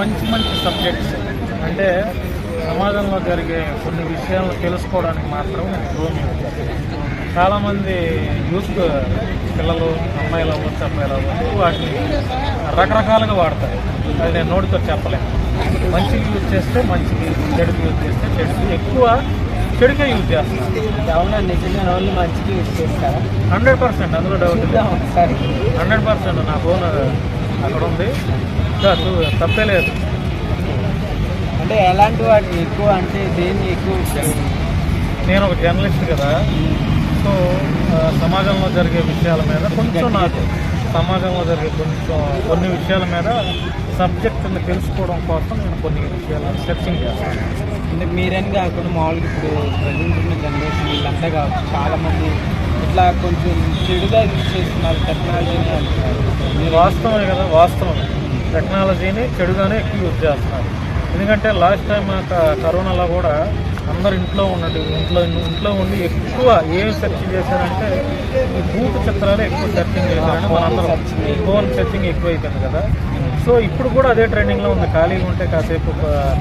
మంచి మంచి సబ్జెక్ట్స్ అంటే సమాజంలో జరిగే కొన్ని విషయాలను తెలుసుకోవడానికి మాత్రం నేను చాలామంది యూత్ పిల్లలు అమ్మాయిలు అవ్వచ్చు అబ్బాయిలు అవ్వచ్చు వాటిని రకరకాలుగా వాడతారు. అది నేను నోటితో చెప్పలేను. మంచికి యూజ్ చేస్తే మంచికి చెడుకి యూజ్ చేస్తే చెడుకి. ఎక్కువ చెడుకే యూజ్ వాళ్ళు మంచిగా యూజ్ చేస్తారా? హండ్రెడ్ పర్సెంట్ అందులో డౌట్ హండ్రెడ్ పర్సెంట్ నా ఫోన్ అక్కడ ఉంది తప్పే లేదు. అంటే ఎలాంటి వాటిని ఎక్కువ అంటే దేన్ని ఎక్కువ? నేను ఒక జర్నలిస్ట్ కదా. సో సమాజంలో జరిగే విషయాల మీద కొంచెం నాకు సమాజంలో జరిగే కొంచెం కొన్ని విషయాల మీద సబ్జెక్టుని తెలుసుకోవడం కోసం నేను కొన్ని విషయాలను సెర్చింగ్ చేస్తాను. అంటే మీరని కాకుండా మామూలుగా ఇప్పుడు ప్రజెంట్ ఉన్న జనరేషన్ వీళ్ళంతా కావచ్చు చాలా ఇట్లా కొంచెం చెడుగా యూజ్ చేస్తున్నారు టెక్నాలజీని అంటున్నారు. వాస్తవమే కదా వాస్తవం టెక్నాలజీని చెడుగానే ఎక్కువ యూజ్ చేస్తున్నారు. ఎందుకంటే లాస్ట్ టైం కరోనాలో కూడా అందరు ఇంట్లో ఉన్నట్టు ఇంట్లో ఇంట్లో ఉండి ఎక్కువ ఏం సెర్చ్ చేశారంటే ఈ బూట్ చిత్రాలు ఎక్కువ సెర్చింగ్ చేశారని మనందరం ఫోన్ సెర్చింగ్ ఎక్కువ అయిపోయింది కదా. సో ఇప్పుడు కూడా అదే ట్రెండింగ్లో ఉంది. ఖాళీగా ఉంటే కాసేపు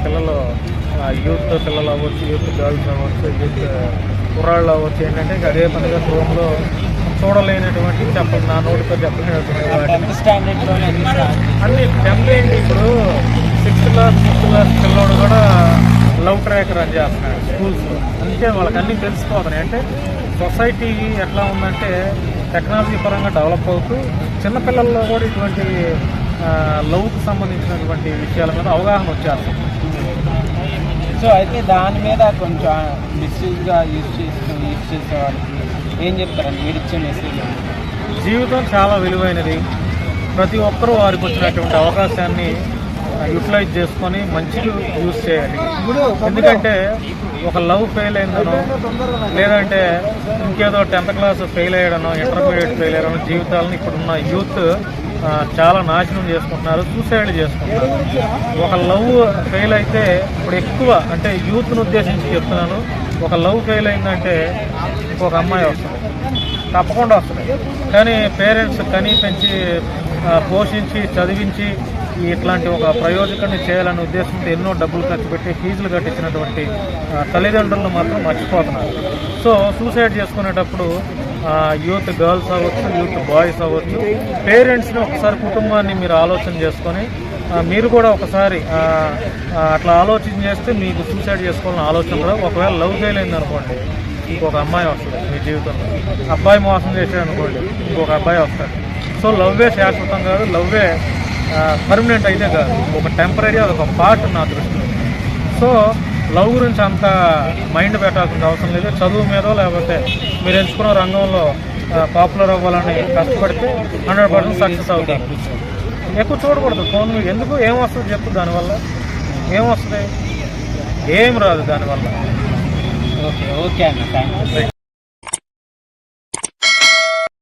పిల్లలు యూత్ పిల్లలు అవ్వచ్చు యూత్ గర్ల్స్ అవ్వచ్చు యూత్ కుర్రాళ్ళు అవ్వచ్చు ఏంటంటే ఇంకా అదే పనిగా ఫోన్లో చూడలేనటువంటి చెప్పండి నా నోటితో చెప్పలేనటువంటి టెన్త్ అన్ని అన్ని టెంప్లెట్ ఇప్పుడు? సిక్స్త్ క్లాస్ ఫిఫ్త్ క్లాస్ పిల్లోడు కూడా లవ్ ట్రాక్ రన్ చేస్తున్నాడు స్కూల్స్లో. అందుకే వాళ్ళకి అన్నీ తెలిసిపోతున్నాయి. అంటే సొసైటీ ఎట్లా ఉందంటే టెక్నాలజీ పరంగా డెవలప్ అవుతూ చిన్నపిల్లల్లో కూడా ఇటువంటి లవ్కి సంబంధించినటువంటి విషయాల మీద అవగాహన వచ్చేస్తుంది. సో అయితే దాని మీద కొంచెం మిస్యూజ్గా యూజ్ చేస్తూ యూజ్ చేసే వాళ్ళకి ఏం చెప్తారండి? మీరు ఇచ్చే మెసేజ్ జీవితం చాలా విలువైనది. ప్రతి ఒక్కరూ వారికి వచ్చినటువంటి అవకాశాన్ని యూటిలైజ్ చేసుకొని మంచిగా యూజ్ చేయాలి. ఎందుకంటే ఒక లవ్ ఫెయిల్ అయిందనో లేదంటే ఇంకేదో టెన్త్ క్లాస్ ఫెయిల్ అయ్యడనో ఇంటర్మీడియట్ ఫెయిల్ అయ్యడనో జీవితాలను ఇప్పుడున్న యూత్ చాలా నాశనం చేసుకుంటున్నారు సూసైడ్ చేసుకుంటున్నారు. ఒక లవ్ ఫెయిల్ అయితే ఇప్పుడు ఎక్కువ అంటే యూత్ను ఉద్దేశించి చెప్తున్నాను. ఒక లవ్ ఫెయిల్ అయిందంటే ఇంకొక అమ్మాయి వస్తుంది. తప్పకుండా వస్తుంది. కానీ పేరెంట్స్ కని పెంచి పోషించి చదివించి ఇట్లాంటి ఒక ప్రయోజకాన్ని చేయాలనే ఉద్దేశంతో ఎన్నో డబ్బులు ఖర్చు పెట్టి ఫీజులు కట్టించినటువంటి ఆ, తల్లిదండ్రులను మాత్రం మర్చిపోతున్నారు. సో సూసైడ్ చేసుకునేటప్పుడు యూత్ గర్ల్స్ అవ్వచ్చు యూత్ బాయ్స్ అవ్వచ్చు పేరెంట్స్ని ఒకసారి కుటుంబాన్ని మీరు ఆలోచన చేసుకొని మీరు కూడా ఒకసారి అట్లా ఆలోచన చేస్తే మీకు సూసైడ్ చేసుకోవాలని ఆలోచన కూడా ఒకవేళ లవ్ చేయలేదు అయింది అనుకోండి ఇంకొక అమ్మాయి వస్తుంది మీ జీవితంలో. అబ్బాయి మోసం చేశాడు అనుకోండి ఇంకొక అబ్బాయి వస్తాడు. సో లవ్వే శాశ్వతం కాదు లవ్వే పర్మనెంట్ అయితే కాదు. ఒక టెంపరీ అదొక పార్ట్ నా దృష్టిలో. సో లవ్ గురించి అంత మైండ్ పెట్టాల్సిన అవసరం లేదు. చదువు మీద లేకపోతే మీరు ఎంచుకున్న రంగంలో పాపులర్ అవ్వాలని కష్టపడితే హండ్రెడ్ పర్సెంట్ సక్సెస్ అవుతారు. ఎక్కువ చూడకూడదు. ఫోన్ మీద ఎందుకు? ఏం వస్తుంది చెప్పు దానివల్ల? ఏం వస్తుంది? ఏం రాదు దానివల్ల. ఓకే ఓకే అన్న. Thank you